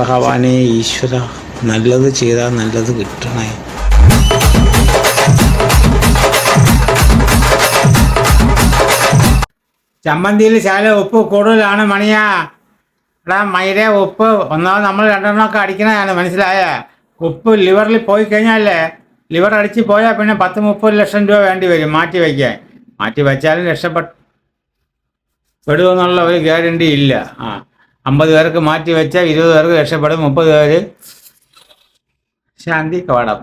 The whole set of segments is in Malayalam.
ഭഗവാനെ ഈശ്വര നല്ലത് ചെയ്താൽ നല്ലത് കിട്ടണേ. ചമ്മന്തിയിൽ ശാല ഉപ്പ് കൂടുതലാണ് മണിയാ. എടാ മയിലെ ഉപ്പ്. ഒന്നാമത് നമ്മൾ രണ്ടെണ്ണമൊക്കെ അടിക്കണതാണ് മനസ്സിലായ? ഉപ്പ് ലിവറിൽ പോയി കഴിഞ്ഞാലേ ലിവർ അടിച്ച് പോയാൽ പിന്നെ പത്ത് മുപ്പത് ലക്ഷം രൂപ വേണ്ടി വരും മാറ്റി വയ്ക്കാൻ. മാറ്റി വെച്ചാലും രക്ഷപ്പെട്ടു പെടുമെന്നുള്ള ഒരു ഗ്യാരണ്ടി ഇല്ല. ആ. അമ്പത് പേർക്ക് മാറ്റി വെച്ചാൽ ഇരുപത് പേർക്ക് രക്ഷപ്പെടും മുപ്പത് പേര് ശാന്തി കവാടം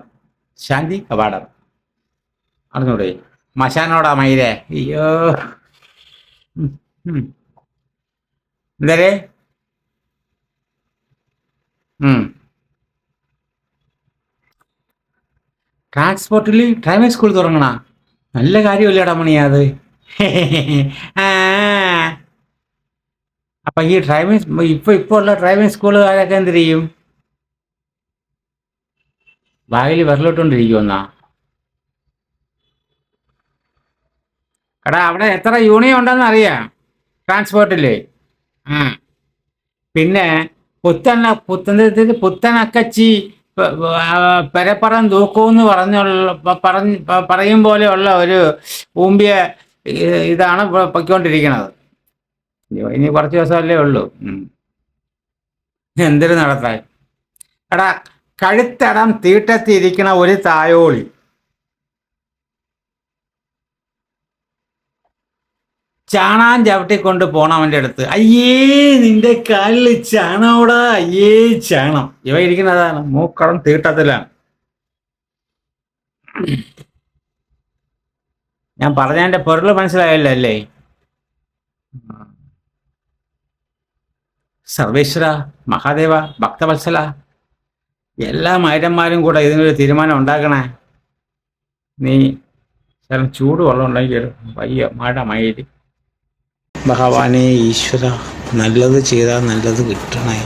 ശാന്തി കവാടം. അറിഞ്ഞൂടെ? മശാനോടാ മയിലേ? അയ്യോ. എന്താ. ട്രാൻസ്പോർട്ടിൽ ഡ്രൈവിംഗ് സ്കൂൾ തുടങ്ങണ നല്ല കാര്യമല്ലേടാ മണിയാ ആ. അപ്പൊ ഈ ഡ്രൈവിംഗ് ഇപ്പൊ ഇപ്പൊ ഉള്ള ഡ്രൈവിംഗ് സ്കൂളുകാരൊക്കെ എന്ത് ചെയ്യും ബാഗിൽ വിരലിട്ടുകൊണ്ടിരിക്കുമെന്നാ എടാ അവിടെ എത്ര യൂണിയൻ ഉണ്ടെന്ന് അറിയാം ട്രാൻസ്പോർട്ടിൽ ആ. പിന്നെ പുത്തൻ പുത്തനത്തിൽ പുത്തനക്കച്ചി പെരപ്പറം തൂക്കൂന്ന് പറഞ്ഞുള്ള പറഞ്ഞ് പറയും പോലെയുള്ള ഒരു ഊമ്പിയ ഇതാണ് പൊയ്ക്കൊണ്ടിരിക്കുന്നത് ഇനി കുറച്ച് ദിവസമല്ലേ ഉള്ളൂ. എന്തിനു നടത്താൻ? എടാ കഴുത്തടം തീട്ടത്തിയിരിക്കണ ഒരു തായോളി. ചാണാൻ ചവിട്ടിക്കൊണ്ട് പോണം അവന്റെ അടുത്ത്. അയ്യേ നിന്റെ കാലിൽ ചാണോടാ അയ്യേ ചാണം. ഇവ ഇരിക്കുന്നതാണ് മൂക്കടം തീട്ടത്തിലാണ്. ഞാൻ പറഞ്ഞതിന്റെ പൊരുൾ മനസ്സിലായല്ലോ അല്ലേ? സർവേശ്വര മഹാദേവ ഭക്തവത്സല എല്ലാ മൈരന്മാരും കൂടെ ഇതിനൊരു തീരുമാനം ഉണ്ടാക്കണേ. നീ കാരണം ചൂട് വെള്ളം ഉണ്ടെങ്കിൽ വയ്യ മഴ മയിൽ. ഭഗവാനെ ഈശ്വര നല്ലത് ചെയ്താൽ നല്ലത് കിട്ടണേ.